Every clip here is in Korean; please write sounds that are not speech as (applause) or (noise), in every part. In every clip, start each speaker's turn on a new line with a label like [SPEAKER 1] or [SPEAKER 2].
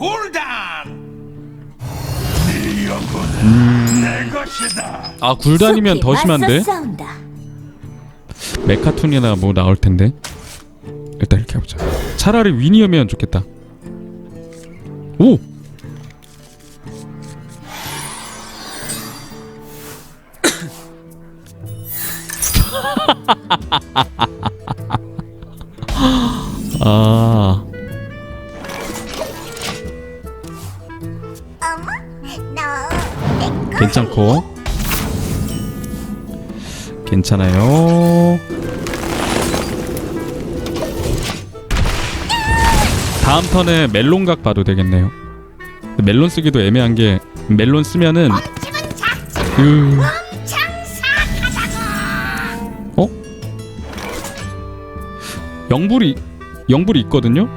[SPEAKER 1] 굴단! 네 영혼은 내 것이다
[SPEAKER 2] 아 굴단이면 더 심한데. 메카툰이나 뭐 나올 텐데? 일단 이렇게 해보자. 차라리 위니어면 좋겠다. 오 (laughs) 괜찮아요 다음 턴에 멜론각 봐도 되겠네요 멜론 쓰기도 애매한 게 멜론 쓰면은 그... 어? 영불이 영불이 있거든요?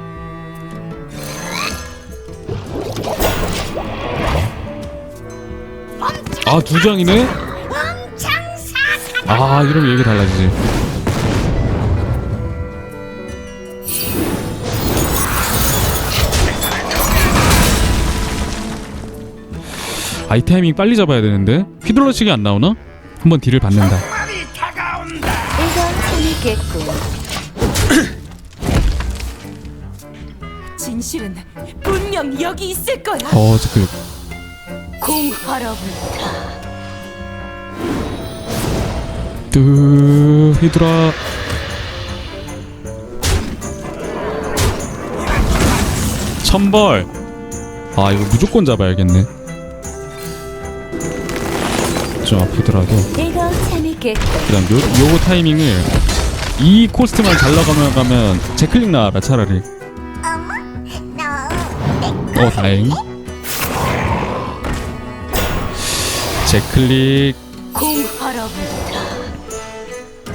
[SPEAKER 2] 아 두 장이네? 아 이러면 얘기 달라지지 아이 타이밍 빨리 잡아야 되는데 휘둘러치기 안 나오나? 한번 딜을 받는다
[SPEAKER 3] 재밌겠군. (coughs)
[SPEAKER 4] 진실은 분명 여기 있을 거야.
[SPEAKER 2] 어 잠깐
[SPEAKER 3] 공허러불타.
[SPEAKER 2] 뜨 휘두라. 천벌. 아 이거 무조건 잡아야겠네. 좀 아프더라도. 그다음 요, 요거 타이밍을 이 코스트만 잘 나가면 가면 제클릭 나와라 차라리. 어 다행. 제클릭.
[SPEAKER 3] 공허러불타.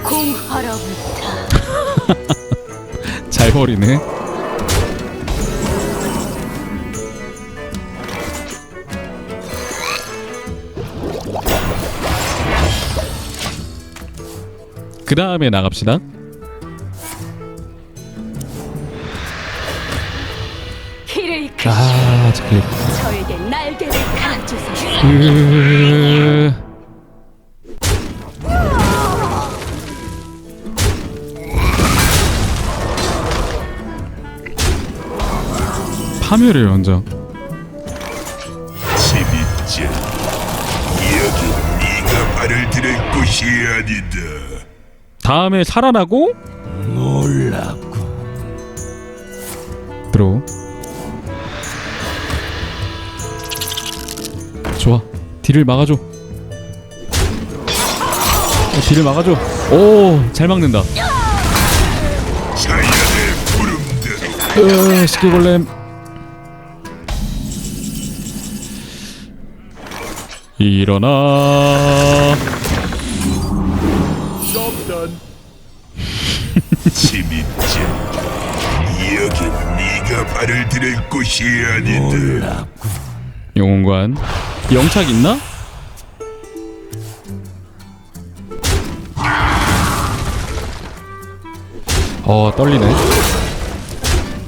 [SPEAKER 3] (laughs)
[SPEAKER 2] 잘 버리네. 그 다음에 나갑시다. 아 제클릭
[SPEAKER 4] 저에게 날개를 갈아주소서.
[SPEAKER 2] 으... 파멸을 먼저
[SPEAKER 1] 재밌지. 여기 네가 발을 들일 곳이 아니다.
[SPEAKER 2] 다음에 살아나고?
[SPEAKER 1] 놀랍고.
[SPEAKER 2] 들어. 좋아. 딜을 막아줘. 어, 딜을 막아줘. 오 잘 막는다.
[SPEAKER 1] 자연의 부름대로.
[SPEAKER 2] 으 스키골렘 일어나.
[SPEAKER 1] 재밌지 여기 네가 발을 들일 곳이 아니다
[SPEAKER 2] 영웅관 영착 있나? 어 떨리네.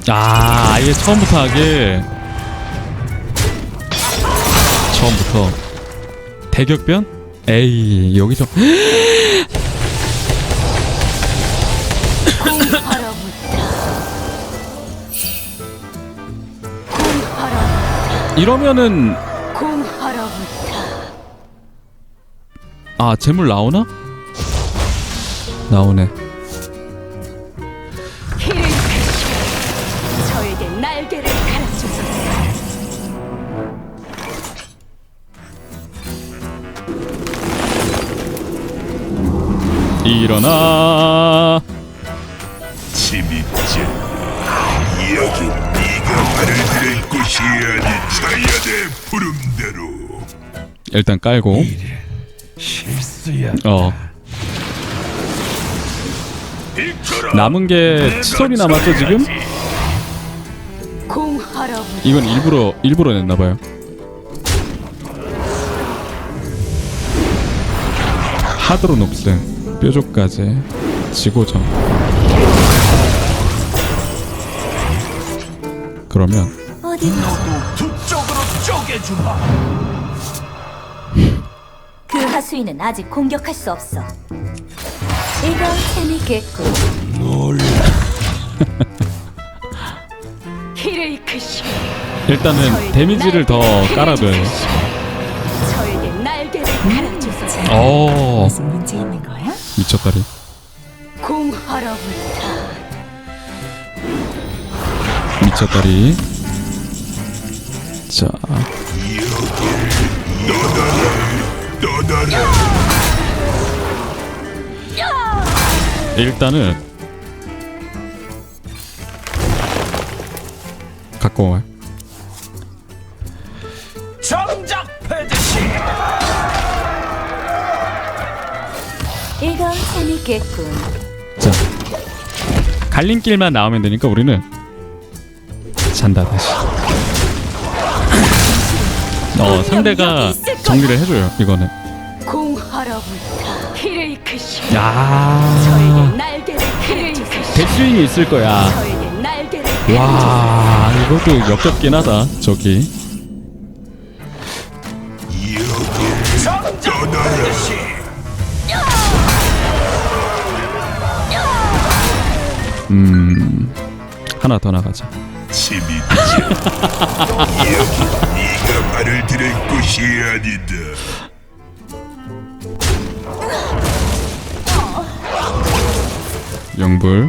[SPEAKER 2] 아 아예 처음부터 하게 처음부터 대격변? 에이 여기서. (gasps) 이러면은. 아 재물 나오나? 나오네 일어나.
[SPEAKER 1] 재밌지 여기 네가 발을 들일 곳이 아닌 자연의 부름대로.
[SPEAKER 2] 일단 깔고.
[SPEAKER 1] 실수야.
[SPEAKER 2] 어. 남은 게 치솔이 남았죠 지금? 이건 일부러 일부러 냈나 봐요. 하드로 높음 뾰족까지 지고정 그러면
[SPEAKER 3] 어디 어디
[SPEAKER 1] 두 쪽으로 쪼개주마.
[SPEAKER 3] 그 하수인은 아직 공격할 수 없어. 이건 재밌겠군.
[SPEAKER 4] 히레이크시 (laughs)
[SPEAKER 2] 일단은 데미지를 더 돼.
[SPEAKER 4] 저에게 날개를 갈아주소서
[SPEAKER 2] 어
[SPEAKER 3] 무슨 문제 있는 거야?
[SPEAKER 2] 미쳤다리. 미쳤다리. 자. 일단은 갖고 와.
[SPEAKER 3] 이건 재밌겠군.
[SPEAKER 2] 자 갈림길만 나오면 되니까 우리는 잔다 다시. 어 상대가 정리를 해줘요 이거는.
[SPEAKER 4] 히레이크시
[SPEAKER 2] 야
[SPEAKER 4] 저에게 날개를 갈아주소서
[SPEAKER 2] 대스윙이 있을 거야.
[SPEAKER 4] 저에게 날개를 갈아주소서
[SPEAKER 2] 와 이것도 역겹긴 하다 저기. 음 하나 더 나가자.
[SPEAKER 1] 여기 네가 말을 들을 곳이 아니다.
[SPEAKER 2] 영불.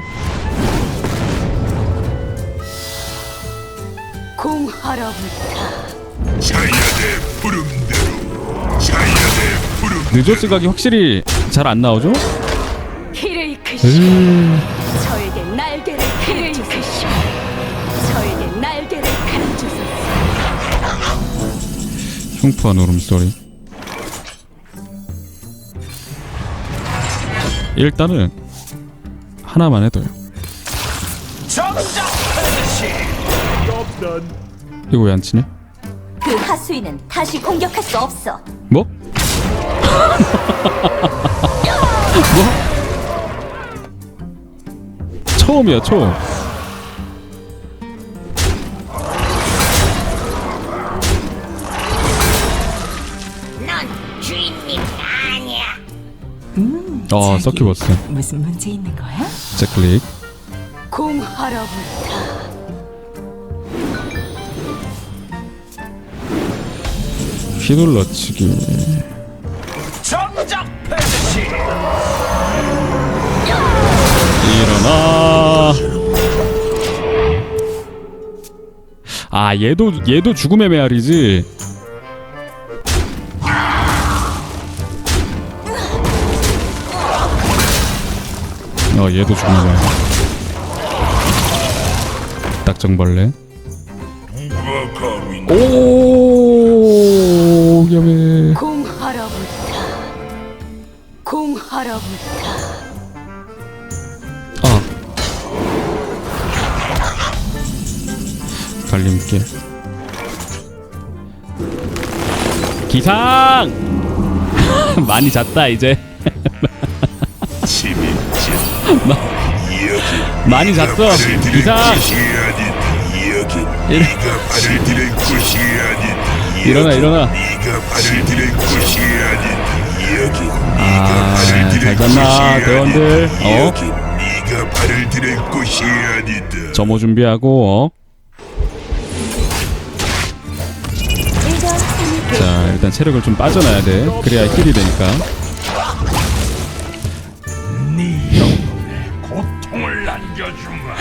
[SPEAKER 3] 공허러부터
[SPEAKER 1] 자야의 부름대로. 자야의 부름.
[SPEAKER 2] 느조스 각이 확실히 잘 안 나오죠? 음.
[SPEAKER 4] 저에게
[SPEAKER 2] 흉푸한 울음소리. 일단은 하나만
[SPEAKER 1] 패듯이.
[SPEAKER 2] 이거 왜 안 치냐?
[SPEAKER 3] 그 하수인은 다시 공격할 수 없어.
[SPEAKER 2] 뭐? (laughs) 뭐? 처음이야 처음. 어 서큐버스.
[SPEAKER 3] 무슨 문제 있는 거야?
[SPEAKER 2] 제클릭.
[SPEAKER 4] 공허러부터
[SPEAKER 2] 휘둘러치기.
[SPEAKER 1] 정작 패듯이.
[SPEAKER 2] 일어나. 아 얘도 얘도 죽음의 메아리지 어 얘도 죽음의 메아리 딱정벌레. 오 위험해.
[SPEAKER 4] 공허러부터 공허러부터.
[SPEAKER 2] 아. 갈림길 기상! (laughs) 많이 잤다 이제 많이 잤어 일-.
[SPEAKER 1] 여기
[SPEAKER 2] 일어나, 일어나.
[SPEAKER 1] 아,
[SPEAKER 2] 잘 잤나. 대원들? 어?
[SPEAKER 1] 여기 네가 발을 들을 곳이 아니다.
[SPEAKER 2] 점호 준비하고 어? 자 일단 체력을 좀 빠져놔야 돼 그래야 힐이 되니까
[SPEAKER 1] 남겨주마.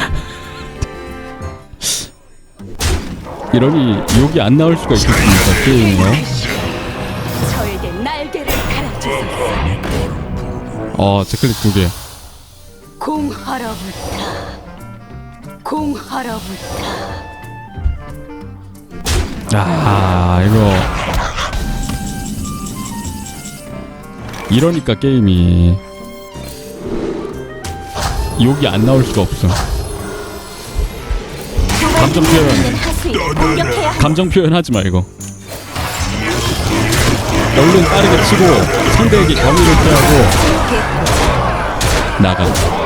[SPEAKER 2] 이러니 욕이 안 나올 수가 있겠습니까? 게임이요.
[SPEAKER 4] 저에게 날개를 갈아주소서.
[SPEAKER 2] 어 제클릭 두 개.
[SPEAKER 4] 공허러부터 공허러부터
[SPEAKER 2] 아 이거. 이러니까 게임이 욕이 안 나올 수가 없어. 감정 표현. 감정 표현하지 말고 얼른 빠르게 치고 상대에게 경의를 표하고 나가